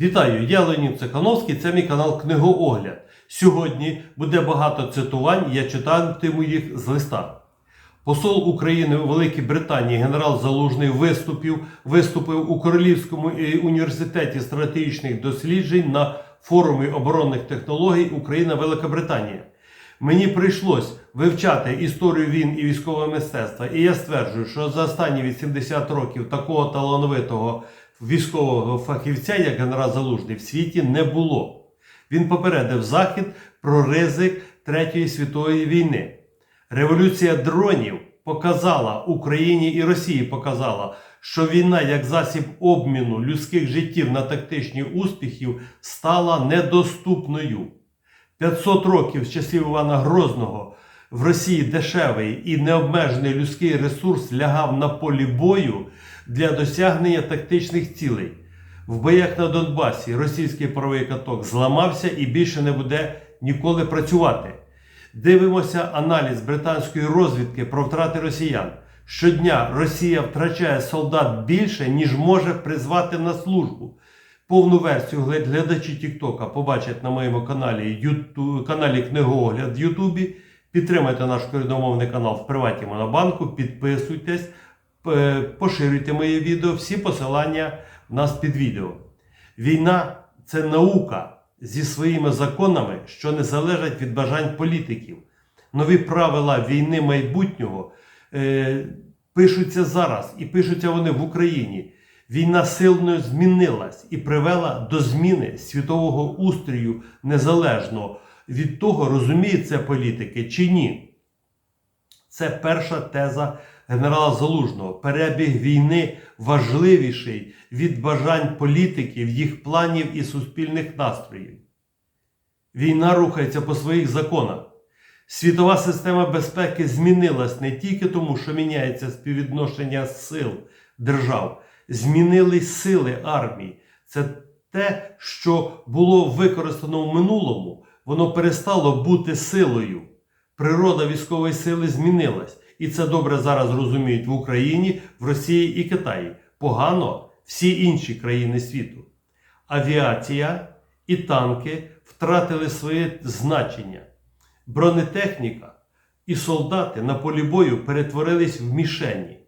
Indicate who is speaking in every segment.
Speaker 1: Вітаю, я Леонід Цехановський, це мій канал Книгоогляд. Сьогодні буде багато цитувань, я читатиму їх з листа. Посол України у Великій Британії генерал Залужний виступив, виступив у Королівському е, університеті стратегічних досліджень на форумі оборонних технологій Україна Велика Британія. Мені прийшлось вивчати історію війн і військового мистецтва, і я стверджую, що за останні 80 років такого талановитого військового фахівця, як генерал Залужний, в світі не було. Він попередив Захід про ризик Третьої світової війни. Революція дронів показала Україні і Росії показала, що війна як засіб обміну людських життів на тактичні успіхів стала недоступною. 500 років з часів Івана Грозного в Росії дешевий і необмежений людський ресурс лягав на полі бою для досягнення тактичних цілей. В боях на Донбасі російський правий каток зламався і більше не буде ніколи працювати. Дивимося аналіз британської розвідки про втрати росіян. Щодня Росія втрачає солдат більше, ніж може призвати на службу. Повну версію глядачі Тіктока побачать на моєму каналі Юту- каналі Книгоогляд в Ютубі. Підтримайте наш коріномовний канал в приваті Монобанку, підписуйтесь, поширюйте моє відео. Всі посилання в нас під відео. Війна це наука зі своїми законами, що не залежать від бажань політиків. Нові правила війни майбутнього е, пишуться зараз і пишуться вони в Україні. Війна сильно змінилась і привела до зміни світового устрою незалежно від того, розуміє це політики чи ні. Це перша теза генерала Залужного. Перебіг війни важливіший від бажань політиків, їх планів і суспільних настроїв. Війна рухається по своїх законах. Світова система безпеки змінилась не тільки тому, що міняється співвідношення сил держав, змінились сили армії. Це те, що було використано в минулому, воно перестало бути силою. Природа військової сили змінилась. І це добре зараз розуміють в Україні, в Росії і Китаї. Погано всі інші країни світу. Авіація і танки втратили своє значення. Бронетехніка і солдати на полі бою перетворились в мішені.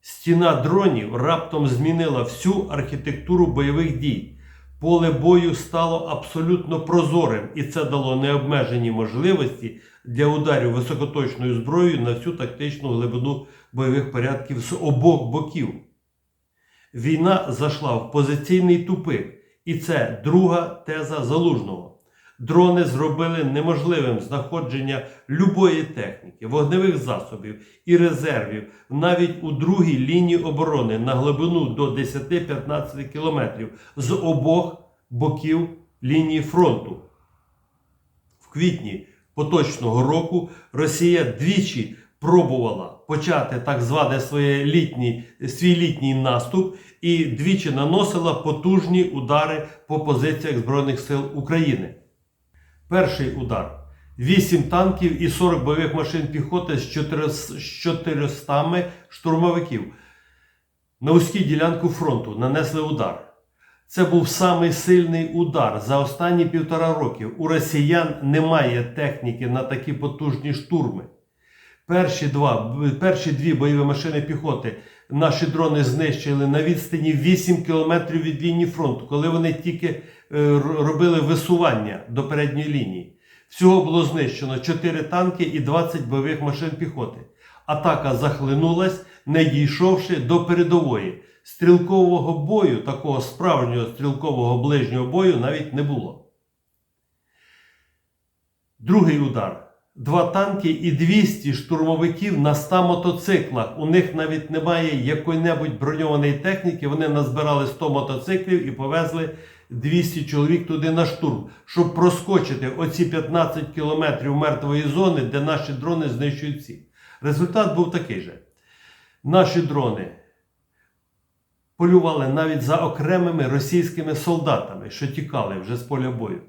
Speaker 1: Стіна дронів раптом змінила всю архітектуру бойових дій. Поле бою стало абсолютно прозорим, і це дало необмежені можливості для ударів високоточною зброєю на всю тактичну глибину бойових порядків з обох боків. Війна зайшла в позиційний тупик, і це друга теза залужного. Дрони зробили неможливим знаходження любої техніки, вогневих засобів і резервів навіть у другій лінії оборони на глибину до 10-15 кілометрів з обох боків лінії фронту. В квітні поточного року Росія двічі пробувала почати так званий своє літній, свій літній наступ і двічі наносила потужні удари по позиціях Збройних сил України. Перший удар. 8 танків і 40 бойових машин піхоти з 400 штурмовиків на вузькій ділянку фронту нанесли удар. Це був самий сильний удар за останні півтора років. У росіян немає техніки на такі потужні штурми. Перші, два, перші дві бойові машини піхоти наші дрони знищили на відстані 8 кілометрів від лінії фронту, коли вони тільки е, робили висування до передньої лінії. Всього було знищено 4 танки і 20 бойових машин піхоти. Атака захлинулась, не дійшовши до передової. Стрілкового бою, такого справжнього стрілкового ближнього бою навіть не було. Другий удар. Два танки і 200 штурмовиків на 100 мотоциклах. У них навіть немає якої-небудь броньованої техніки. Вони назбирали 100 мотоциклів і повезли 200 чоловік туди на штурм, щоб проскочити оці 15 кілометрів мертвої зони, де наші дрони знищують всіх. Результат був такий же. Наші дрони полювали навіть за окремими російськими солдатами, що тікали вже з поля бою.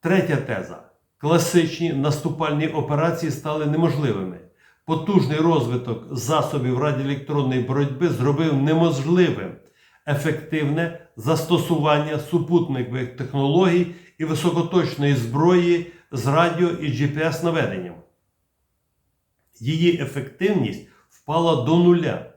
Speaker 1: Третя теза. Класичні наступальні операції стали неможливими. Потужний розвиток засобів радіоелектронної боротьби зробив неможливим ефективне застосування супутникових технологій і високоточної зброї з радіо і GPS-наведенням. Її ефективність впала до нуля.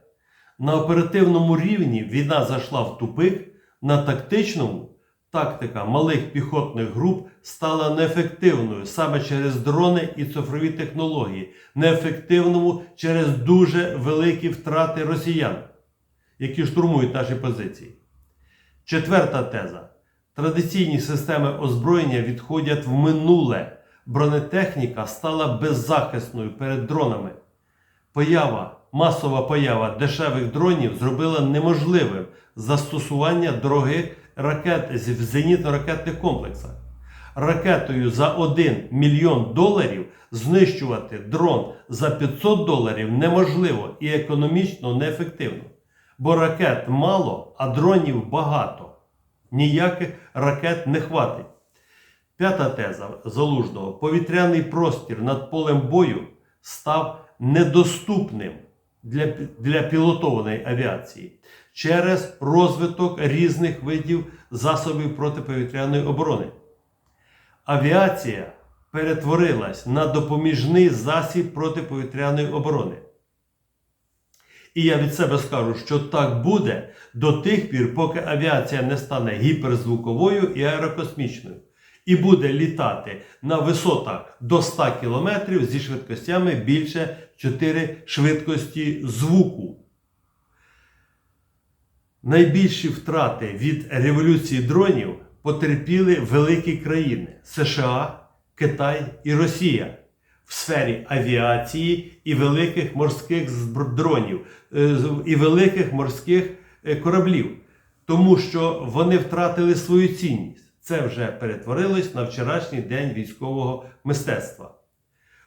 Speaker 1: На оперативному рівні війна зайшла в тупик, на тактичному тактика малих піхотних груп стала неефективною саме через дрони і цифрові технології, неефективному через дуже великі втрати росіян, які штурмують наші позиції. Четверта теза. Традиційні системи озброєння відходять в минуле. Бронетехніка стала беззахисною перед дронами. Поява, масова поява дешевих дронів зробила неможливим застосування дорогих ракет в зенітно-ракетних комплексах. Ракетою за 1 мільйон доларів знищувати дрон за 500 доларів неможливо і економічно неефективно. Бо ракет мало, а дронів багато. Ніяких ракет не хватить. П'ята теза залужного: повітряний простір над полем бою став недоступним для, для пілотованої авіації через розвиток різних видів засобів протиповітряної оборони. Авіація перетворилась на допоміжний засіб протиповітряної оборони. І я від себе скажу, що так буде до тих пір, поки авіація не стане гіперзвуковою і аерокосмічною. І буде літати на висотах до 100 км зі швидкостями більше 4 швидкості звуку. Найбільші втрати від революції дронів потерпіли великі країни США, Китай і Росія в сфері авіації і великих морських дронів, е, і великих морських е, кораблів, тому що вони втратили свою цінність. Це вже перетворилось на вчорашній день військового мистецтва.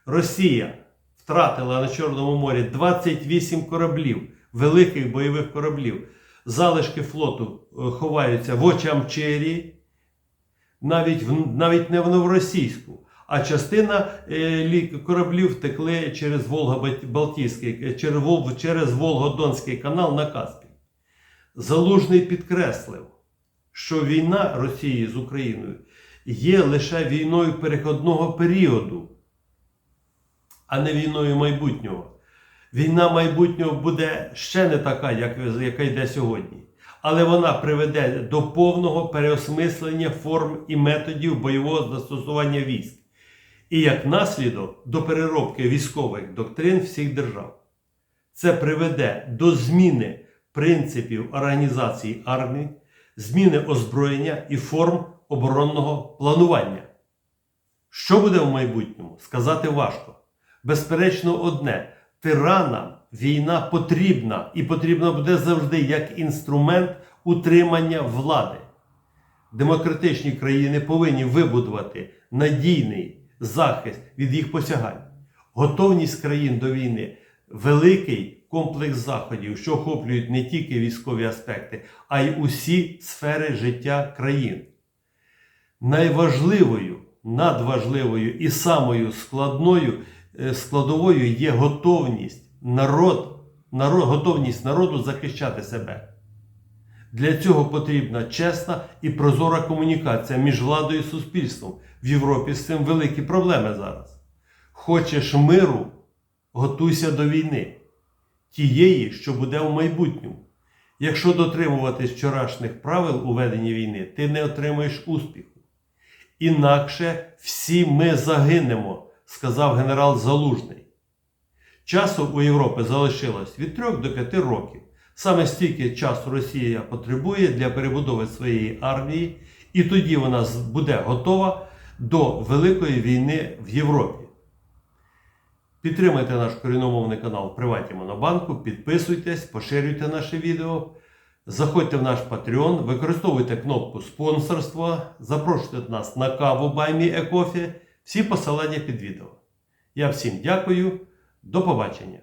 Speaker 1: Росія втратила на Чорному морі 28 кораблів, великих бойових кораблів. Залишки флоту е, ховаються в Очамчері, навіть, навіть не в новоросійську. А частина е, кораблів втекли через Волго-Балтійський, через, Вол- через Волгодонський канал на Каспій. Залужний підкреслив, що війна Росії з Україною є лише війною переходного періоду, а не війною майбутнього. Війна майбутнього буде ще не така, як, яка йде сьогодні. Але вона приведе до повного переосмислення форм і методів бойового застосування військ. І як наслідок до переробки військових доктрин всіх держав. Це приведе до зміни принципів організації армії, зміни озброєння і форм оборонного планування. Що буде в майбутньому, сказати важко. Безперечно, одне: тиранам війна потрібна і потрібна буде завжди як інструмент утримання влади. Демократичні країни повинні вибудувати надійний захист від їх посягань. Готовність країн до війни великий комплекс заходів, що охоплюють не тільки військові аспекти, а й усі сфери життя країн. Найважливою, надважливою і самою складною складовою є готовність народ, народ, готовність народу захищати себе. Для цього потрібна чесна і прозора комунікація між владою і суспільством. В Європі з цим великі проблеми зараз. Хочеш миру, готуйся до війни, тієї, що буде в майбутньому. Якщо дотримуватись вчорашніх правил у веденні війни, ти не отримаєш успіху. Інакше всі ми загинемо, сказав генерал Залужний. Часу у Європи залишилось від 3 до 5 років. Саме стільки часу Росія потребує для перебудови своєї армії, і тоді вона буде готова до великої війни в Європі. Підтримайте наш коріномовний канал Приваті Монобанку, підписуйтесь, поширюйте наше відео, заходьте в наш Patreon, використовуйте кнопку спонсорства, запрошуйте нас на каву Баймі Екофі. Всі посилання під відео. Я всім дякую, до побачення!